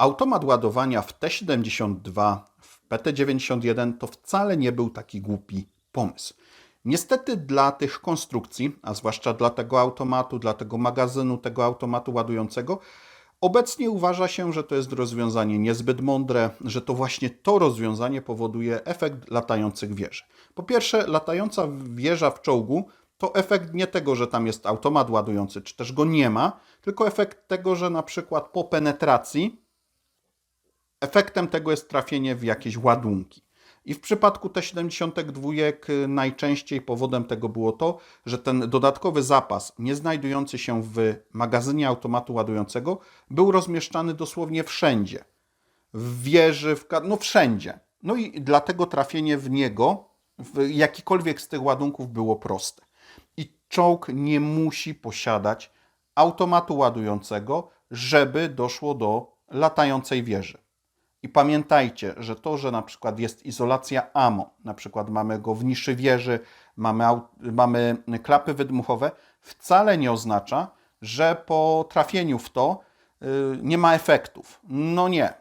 automat ładowania w T72, w PT91 to wcale nie był taki głupi pomysł. Niestety dla tych konstrukcji, a zwłaszcza dla tego automatu, dla tego magazynu, tego automatu ładującego, obecnie uważa się, że to jest rozwiązanie niezbyt mądre, że to właśnie to rozwiązanie powoduje efekt latających wieży. Po pierwsze, latająca wieża w czołgu to efekt nie tego, że tam jest automat ładujący, czy też go nie ma, tylko efekt tego, że na przykład po penetracji efektem tego jest trafienie w jakieś ładunki. I w przypadku T-72 y, najczęściej powodem tego było to, że ten dodatkowy zapas, nie znajdujący się w magazynie automatu ładującego, był rozmieszczany dosłownie wszędzie. W wieży, w, no wszędzie. No i dlatego trafienie w niego, w jakikolwiek z tych ładunków było proste. I czołg nie musi posiadać automatu ładującego, żeby doszło do latającej wieży. I pamiętajcie, że to, że na przykład jest izolacja AMO, na przykład mamy go w niszy wieży, mamy, mamy klapy wydmuchowe, wcale nie oznacza, że po trafieniu w to y, nie ma efektów. No nie.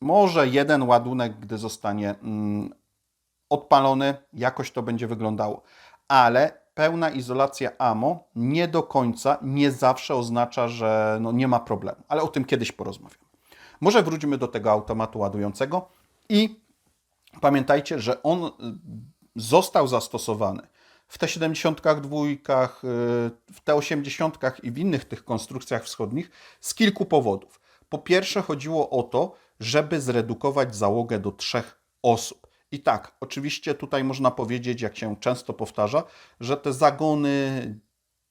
Może jeden ładunek, gdy zostanie mm, odpalony, jakoś to będzie wyglądało. Ale pełna izolacja AMO nie do końca, nie zawsze oznacza, że no nie ma problemu. Ale o tym kiedyś porozmawiam. Może wróćmy do tego automatu ładującego i pamiętajcie, że on y, został zastosowany w T72, y, w T80 i w innych tych konstrukcjach wschodnich z kilku powodów. Po pierwsze chodziło o to, żeby zredukować załogę do trzech osób. I tak, oczywiście tutaj można powiedzieć, jak się często powtarza, że te zagony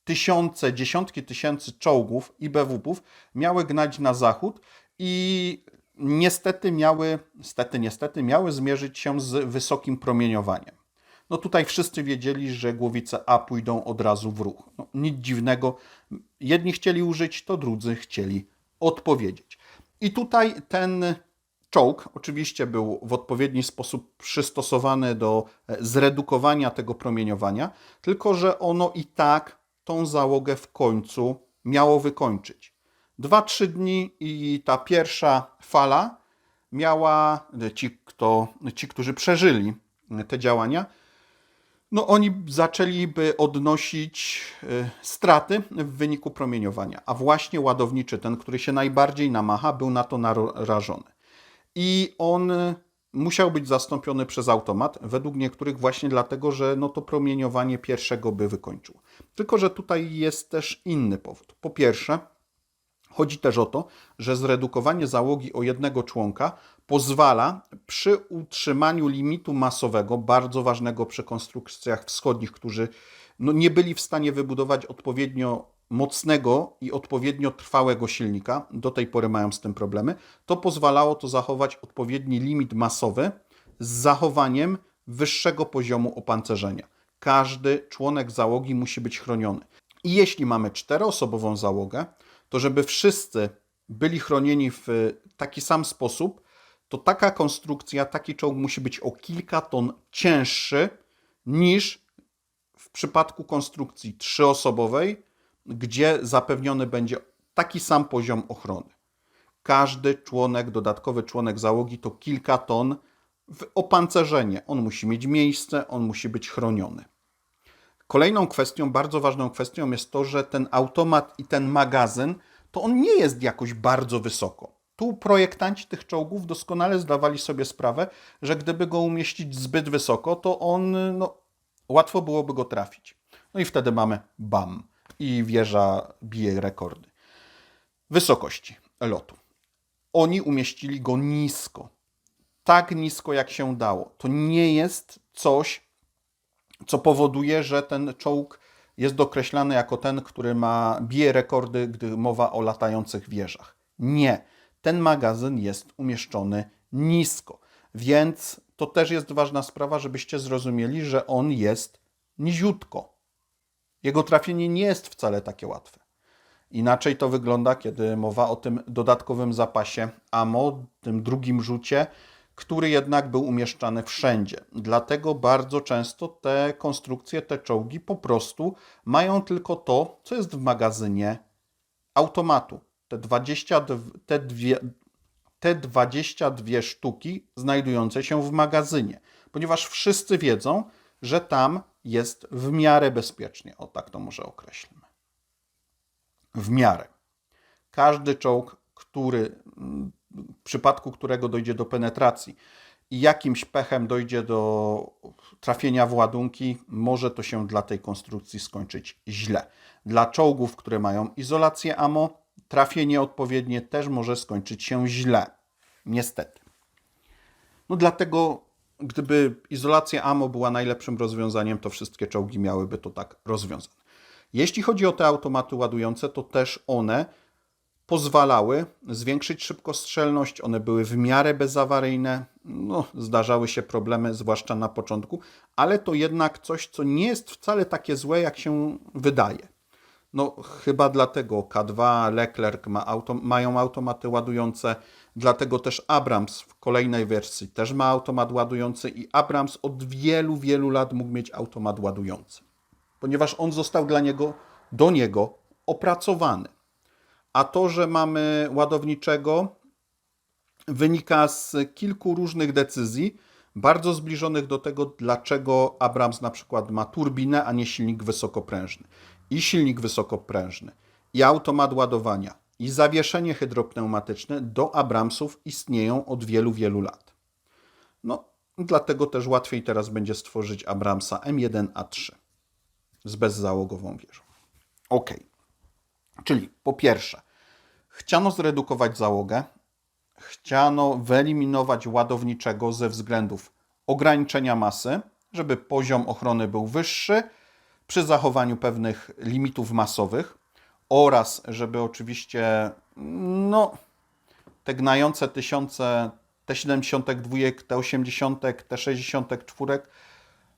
tysiące, dziesiątki tysięcy czołgów i BWP-ów miały gnać na zachód i niestety miały, niestety, niestety miały zmierzyć się z wysokim promieniowaniem. No tutaj wszyscy wiedzieli, że głowice A pójdą od razu w ruch. No, nic dziwnego. Jedni chcieli użyć, to drudzy chcieli odpowiedzieć. I tutaj ten czołg oczywiście był w odpowiedni sposób przystosowany do e, zredukowania tego promieniowania, tylko że ono i tak tą załogę w końcu miało wykończyć. 2-3 dni i ta pierwsza fala miała, ci, kto, ci którzy przeżyli te działania, no oni zaczęliby odnosić y, straty w wyniku promieniowania, a właśnie ładowniczy, ten, który się najbardziej namacha, był na to narażony. I on musiał być zastąpiony przez automat, według niektórych właśnie dlatego, że no to promieniowanie pierwszego by wykończył. Tylko, że tutaj jest też inny powód. Po pierwsze, Chodzi też o to, że zredukowanie załogi o jednego członka pozwala przy utrzymaniu limitu masowego, bardzo ważnego przy konstrukcjach wschodnich, którzy no, nie byli w stanie wybudować odpowiednio mocnego i odpowiednio trwałego silnika, do tej pory mają z tym problemy, to pozwalało to zachować odpowiedni limit masowy z zachowaniem wyższego poziomu opancerzenia. Każdy członek załogi musi być chroniony. I jeśli mamy czteroosobową załogę, to żeby wszyscy byli chronieni w taki sam sposób, to taka konstrukcja, taki czołg musi być o kilka ton cięższy niż w przypadku konstrukcji trzyosobowej, gdzie zapewniony będzie taki sam poziom ochrony. Każdy członek, dodatkowy członek załogi to kilka ton w opancerzenie. On musi mieć miejsce, on musi być chroniony. Kolejną kwestią, bardzo ważną kwestią jest to, że ten automat i ten magazyn, to on nie jest jakoś bardzo wysoko. Tu projektanci tych czołgów doskonale zdawali sobie sprawę, że gdyby go umieścić zbyt wysoko, to on, no, łatwo byłoby go trafić. No i wtedy mamy BAM i wieża bije rekordy. Wysokości lotu. Oni umieścili go nisko. Tak nisko, jak się dało. To nie jest coś, co powoduje, że ten czołg jest dokreślany jako ten, który ma bije rekordy, gdy mowa o latających wieżach. Nie. Ten magazyn jest umieszczony nisko. Więc to też jest ważna sprawa, żebyście zrozumieli, że on jest niziutko. Jego trafienie nie jest wcale takie łatwe. Inaczej to wygląda, kiedy mowa o tym dodatkowym zapasie AMO, tym drugim rzucie, który jednak był umieszczany wszędzie. Dlatego bardzo często te konstrukcje, te czołgi po prostu mają tylko to, co jest w magazynie automatu. Te 20, te dwie, te 22 sztuki znajdujące się w magazynie, ponieważ wszyscy wiedzą, że tam jest w miarę bezpiecznie. O tak to może określmy. W miarę. Każdy czołg, który w przypadku którego dojdzie do penetracji i jakimś pechem dojdzie do trafienia w ładunki, może to się dla tej konstrukcji skończyć źle. Dla czołgów, które mają izolację AMO, trafienie odpowiednie też może skończyć się źle. Niestety. No dlatego, gdyby izolacja AMO była najlepszym rozwiązaniem, to wszystkie czołgi miałyby to tak rozwiązane. Jeśli chodzi o te automaty ładujące, to też one pozwalały zwiększyć szybkostrzelność, one były w miarę bezawaryjne. No, zdarzały się problemy, zwłaszcza na początku, ale to jednak coś, co nie jest wcale takie złe, jak się wydaje. No, chyba dlatego K2, Leclerc ma auto, mają automaty ładujące, dlatego też Abrams w kolejnej wersji też ma automat ładujący i Abrams od wielu, wielu lat mógł mieć automat ładujący, ponieważ on został dla niego, do niego opracowany. A to, że mamy ładowniczego, wynika z kilku różnych decyzji, bardzo zbliżonych do tego, dlaczego Abrams na przykład ma turbinę, a nie silnik wysokoprężny. I silnik wysokoprężny, i automat ładowania, i zawieszenie hydropneumatyczne do Abramsów istnieją od wielu, wielu lat. No, dlatego też łatwiej teraz będzie stworzyć Abramsa M1A3 z bezzałogową wieżą. OK. Czyli po pierwsze, chciano zredukować załogę, chciano wyeliminować ładowniczego ze względów ograniczenia masy, żeby poziom ochrony był wyższy przy zachowaniu pewnych limitów masowych oraz żeby oczywiście no, te gnające tysiące, te 72, te 80, te 64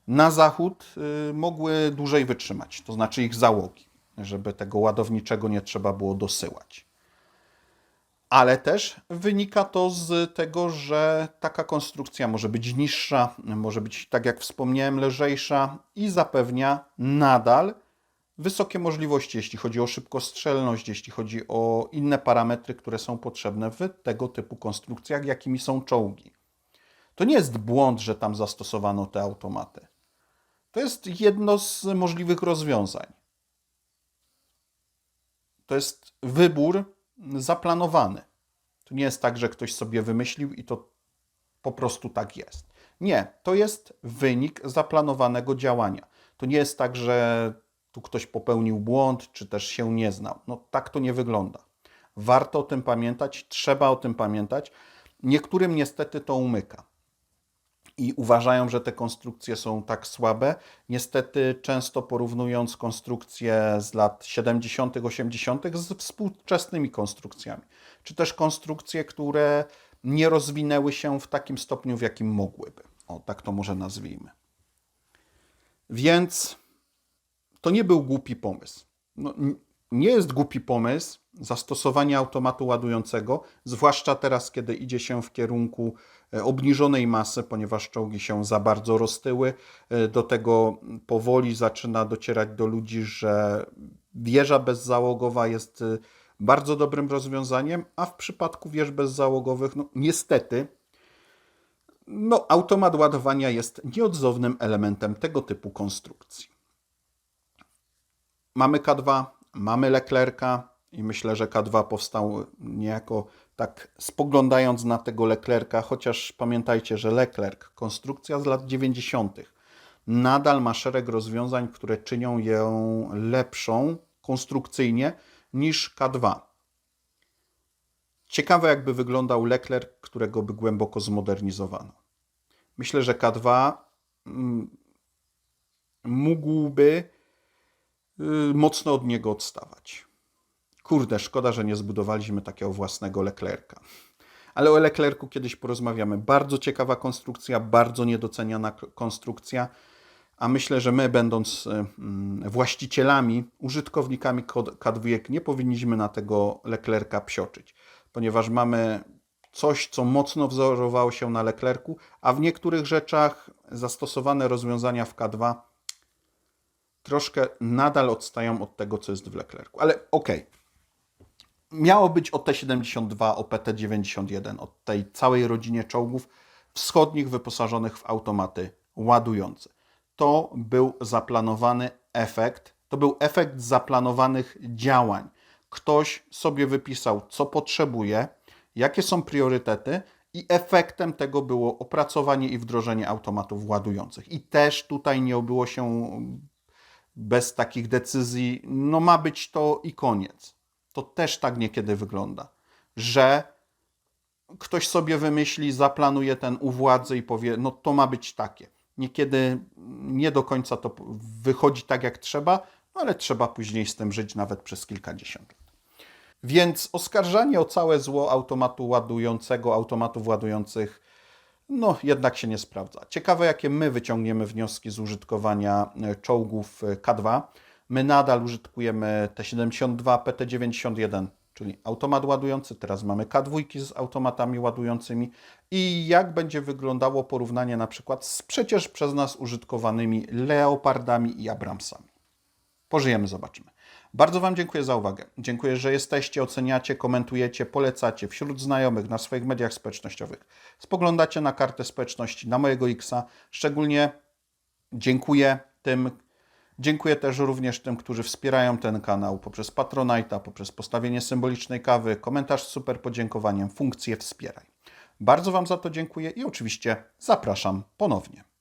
na zachód y, mogły dłużej wytrzymać, to znaczy ich załogi, żeby tego ładowniczego nie trzeba było dosyłać ale też wynika to z tego, że taka konstrukcja może być niższa, może być, tak jak wspomniałem, lżejsza i zapewnia nadal wysokie możliwości, jeśli chodzi o szybkostrzelność, jeśli chodzi o inne parametry, które są potrzebne w tego typu konstrukcjach, jakimi są czołgi. To nie jest błąd, że tam zastosowano te automaty. To jest jedno z możliwych rozwiązań. To jest wybór zaplanowany. To nie jest tak, że ktoś sobie wymyślił i to po prostu tak jest. Nie, to jest wynik zaplanowanego działania. To nie jest tak, że tu ktoś popełnił błąd, czy też się nie znał. No tak to nie wygląda. Warto o tym pamiętać, trzeba o tym pamiętać. Niektórym niestety to umyka i uważają, że te konstrukcje są tak słabe. Niestety, często porównując konstrukcje z lat 70., 80., z współczesnymi konstrukcjami, czy też konstrukcje, które nie rozwinęły się w takim stopniu, w jakim mogłyby. O, tak to może nazwijmy. Więc to nie był głupi pomysł. No, nie jest głupi pomysł zastosowanie automatu ładującego, zwłaszcza teraz, kiedy idzie się w kierunku obniżonej masy, ponieważ czołgi się za bardzo roztyły. E, do tego powoli zaczyna docierać do ludzi, że wieża bezzałogowa jest e, bardzo dobrym rozwiązaniem, a w przypadku wież bezzałogowych, no niestety, no, automat ładowania jest nieodzownym elementem tego typu konstrukcji. Mamy K2, mamy Leclerca i myślę, że K2 powstał niejako tak spoglądając na tego Leclerca, chociaż pamiętajcie, że Leclerc, konstrukcja z lat 90., nadal ma szereg rozwiązań, które czynią ją lepszą konstrukcyjnie niż K2. Ciekawe, jakby wyglądał Leclerc, którego by głęboko zmodernizowano. Myślę, że K2 mm, mógłby y, mocno od niego odstawać. Kurde, szkoda, że nie zbudowaliśmy takiego własnego Leclerca. Ale o Leclercu kiedyś porozmawiamy. Bardzo ciekawa konstrukcja, bardzo niedoceniana konstrukcja a myślę, że my, będąc mm, właścicielami, użytkownikami K2, nie powinniśmy na tego Leclerca psioczyć, ponieważ mamy coś, co mocno wzorowało się na Leclercu, a w niektórych rzeczach zastosowane rozwiązania w K2 troszkę nadal odstają od tego, co jest w Leclercu. Ale okej. Okay. Miało być o T-72, o PT-91, o tej całej rodzinie czołgów wschodnich wyposażonych w automaty ładujące. To był zaplanowany efekt, to był efekt zaplanowanych działań. Ktoś sobie wypisał, co potrzebuje, jakie są priorytety, i efektem tego było opracowanie i wdrożenie automatów ładujących. I też tutaj nie obyło się bez takich decyzji, no ma być to i koniec. To też tak niekiedy wygląda, że ktoś sobie wymyśli, zaplanuje ten u władzy i powie, no to ma być takie. Niekiedy nie do końca to wychodzi tak, jak trzeba, no ale trzeba później z tym żyć nawet przez kilkadziesiąt lat. Więc oskarżanie o całe zło automatu ładującego, automatów ładujących, no jednak się nie sprawdza. Ciekawe, jakie my wyciągniemy wnioski z użytkowania e, czołgów e, K2. My nadal użytkujemy T-72, PT-91, czyli automat ładujący. Teraz mamy K2 z automatami ładującymi. I jak będzie wyglądało porównanie na przykład z przecież przez nas użytkowanymi Leopardami i Abramsami. Pożyjemy, zobaczymy. Bardzo Wam dziękuję za uwagę. Dziękuję, że jesteście, oceniacie, komentujecie, polecacie wśród znajomych, na swoich mediach społecznościowych. Spoglądacie na kartę społeczności, na mojego Xa. Szczególnie dziękuję tym, dziękuję też również tym, którzy wspierają ten kanał poprzez Patronite'a, poprzez postawienie symbolicznej kawy, komentarz z super podziękowaniem, funkcję wspieraj. Bardzo Wam za to dziękuję i oczywiście zapraszam ponownie.